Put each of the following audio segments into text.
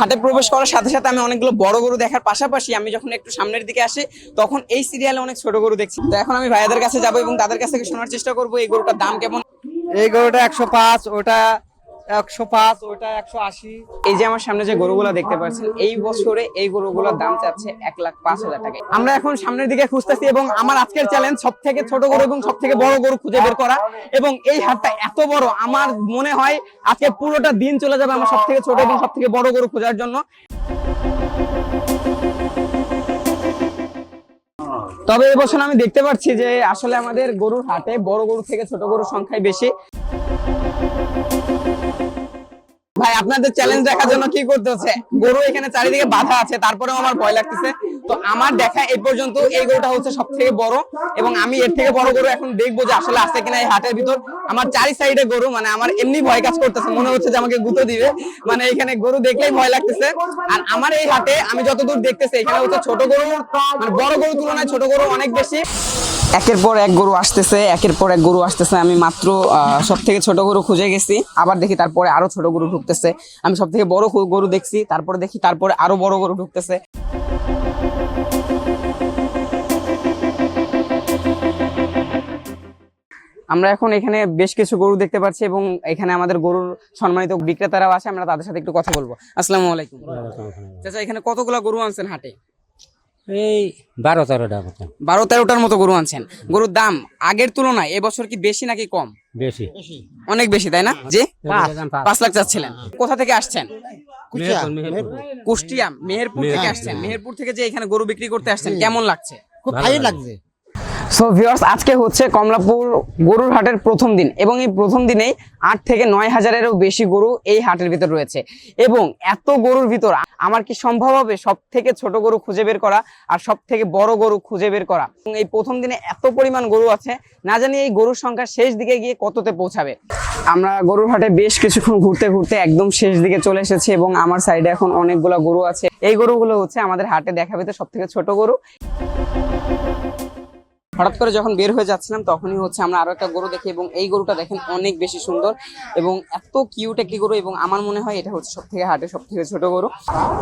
হাটে। প্রবেশ করার সাথে সাথে আমি অনেকগুলো বড় গরু দেখার পাশাপাশি আমি যখন একটু সামনের দিকে আসি, তখন এই সিরিয়ালে অনেক ছোট গরু দেখছি। তো এখন আমি ভাইয়াদের কাছে যাব এবং তাদের কাছ শোনার চেষ্টা করব এই গরুটার দাম কেমন। এই গরুটা একশো পাঁচ, ওটা একশো পাঁচ ওটা একশো আশি। এই যে আমার সামনে যে গরুগুলো দেখতে পাচ্ছেন, এই বছরে এই দাম চাচ্ছে এক লাখ পাঁচ হাজার টাকা। আমরা এখন সামনের দিকে খুঁজতেছি এবং আমার আজকের চ্যালেঞ্জ সব থেকে ছোট গরু এবং সব থেকে বড় গরু খুঁজে বের করা। এবং এই হাটটা এত বড়, আমার মনে হয় আজকে পুরোটা দিন চলে যাবে আমার সব থেকে ছোট এবং সব থেকে বড় গরু খোঁজার জন্য। তবে এবছর আমি দেখতে পাচ্ছি যে আসলে আমাদের গরুর হাটে বড় গরু থেকে ছোট গরুর সংখ্যাই বেশি। ভাই, আপনাদের চ্যালেঞ্জ দেখার জন্য কি করতে হচ্ছে গরু এখানে চারিদিকে বাধা আছে, তারপরেও আমার ভয় লাগতেছে। তো আমার দেখা এই পর্যন্ত এই গরুটা হচ্ছে সব থেকে বড় এবং আমি এর থেকে বড় গরু এখন দেখব যে আসলে আছে কিনা এই হাটের ভিতর। আমার চারি সাইডে গরু মানে আমার এমনি ভয় কাজ করতেছে, মনে হচ্ছে যে আমাকে গুঁতো দিবে। মানে এখানে গরু দেখলেই ভয় লাগতেছে। আর আমার এই হাটে আমি যতদূর দেখতেছি, এখানে হচ্ছে ছোট গরু মানে বড় গরু তুলনায় ছোট গরু অনেক বেশি। একের পর এক গরু আসতেছে একের পর এক গরু আসতেছে। আমি মাত্র সব থেকে ছোট গরু খুঁজে গেছি। আবার দেখি তারপরে আরও ছোট গরু ঢুকতেছে। আমি সব থেকে বড় গরু- দেখছি তারপরে দেখি তারপরে আরও বড় গরু ঢুকতেছে। আমরা এখন এখানে বেশ কিছু গরু দেখতে পাচ্ছি এবং এখানে আমাদের গরুর সম্মানিত বিক্রেতারাও আছে আমরা তাদের সাথে একটু কথা বলব। আসসালামু আলাইকুম। চাচা এখানে কতগুলা গরু আনছেন হাটে? এই বারো তেরোটা মতো। বারো তেরোটার মতো গরু আনছেন। গরুর দাম আগের তুলনায় এবছর কি বেশি নাকি কম? বেশি। অনেক বেশি তাই না? জি? পাঁচ। লাখ চাচ্ছিলেন কোথা থেকে আসছেন। কুষ্টিয়া। মেহেরপুর থেকে আসছেন। মেহেরপুর থেকে যে এখানে গরু বিক্রি করতে আসছেন কেমন লাগছে? খুব ভালো লাগছে। সো ভিউয়ার্স আজকে হচ্ছে কমলাপুর গরুর হাটের প্রথম দিন এবং এই প্রথম দিনেই আট থেকে নয় হাজারেরও বেশি গরু এই হাটের ভিতর রয়েছে। এবং এত গরুর ভিতর আমার কি সম্ভব হবে সব থেকে ছোট গরু খুঁজে বের করা আর সব থেকে বড় গরু খুঁজে বের করা? এবং এই প্রথম দিনে এত পরিমাণ গরু আছে, না জানি এই গরুর সংখ্যা শেষ দিকে গিয়ে কততে পৌঁছাবে। আমরা গরুর হাটে বেশ কিছুক্ষণ ঘুরতে ঘুরতে একদম শেষ দিকে চলে এসেছি এবং আমার সাইডে এখন অনেকগুলো গরু আছে। এই গরুগুলো হচ্ছে আমাদের হাটে দেখাবে তো সব থেকে ছোট গরু। হঠাৎ করে যখন বের হয়ে যাচ্ছিলাম, তখনই হচ্ছে আমরা আরও একটা গরু দেখি এবং এই গরুটা দেখেন অনেক বেশি সুন্দর এবং এত কিউট একটি গরু এবং আমার মনে হয় এটা হচ্ছে সব থেকে হাটে সব থেকে ছোট গরু।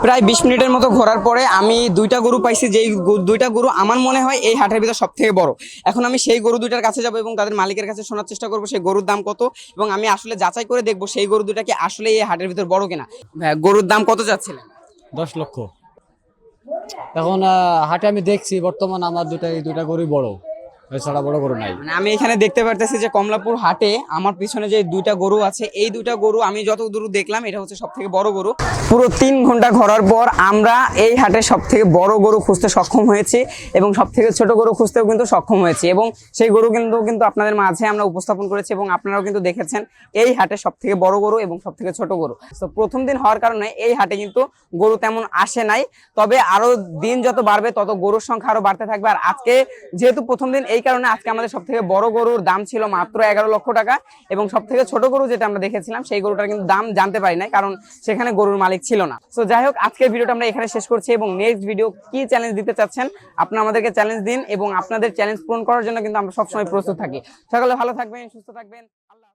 প্রায় বিশ মিনিটের মতো ঘোরার পরে আমি দুইটা গরু পাইছি, যেই দুইটা গরু আমার মনে হয় এই হাটের ভিতর সব থেকে বড়। এখন আমি সেই গরু দুইটার কাছে যাব এবং তাদের মালিকের কাছে শোনার চেষ্টা করব সেই গরুর দাম কত এবং আমি আসলে যাচাই করে দেখব সেই গরু দুটা কি আসলে এই হাটের ভিতর বড় কিনা। গরুর দাম কত যাচ্ছিলেন দশ লক্ষ। এখন হাটে আমি দেখছি বর্তমান আমার দুটা এই দুটা গরুই বড়। এছাড়া বড় গরু নাই। মানে আমি এখানে দেখতে পারতেছি যে কমলাপুর হাটে আমার পিছনে যে দুইটা গরু আছে, এই দুইটা গরু আমি যত দূর দেখলাম, এটা হচ্ছে সব থেকে বড় গরু। পুরো তিন ঘণ্টা ঘোরার পর আমরা এই হাটে সব থেকে বড় গরু খুঁজতে সক্ষম হয়েছি এবং সব থেকে ছোট গরু খুঁজতেও কিন্তু সক্ষম হয়েছি এবং সেই গরু কিন্তু কিন্তু আপনাদের মাঝে আমরা উপস্থাপন করেছি এবং আপনারাও কিন্তু দেখেছেন এই হাটে সব থেকে বড় গরু এবং সব থেকে ছোট গরু। তো প্রথম দিন হওয়ার কারণে এই হাটে কিন্তু গরু তেমন আসে নাই, তবে আরও দিন যত বাড়বে তত গরুর সংখ্যা আরও বাড়তে থাকবে। আর আজকে যেহেতু প্রথম দিন এই কারণে আজকে আমাদের সব থেকে বড় গরুর দাম ছিল মাত্র এগারো লক্ষ টাকা এবং সব থেকে ছোট গরু যেটা আমরা দেখেছিলাম, সেই গরুটার কিন্তু দাম জানতে পারি নাই, কারণ সেখানে গরুর মালিক ছিল না তো যাই হোক, আজকের ভিডিওটা আমরা এখানে শেষ করছি এবং নেক্সট ভিডিও কি চ্যালেঞ্জ দিতে চাচ্ছেন আপনারা আমাদেরকে চ্যালেঞ্জ দিন এবং আপনাদের চ্যালেঞ্জ পূরণ করার জন্য কিন্তু আমরা সবসময় প্রস্তুত থাকি সকালে ভালো থাকবেন, সুস্থ থাকবেন, আল্লাহ।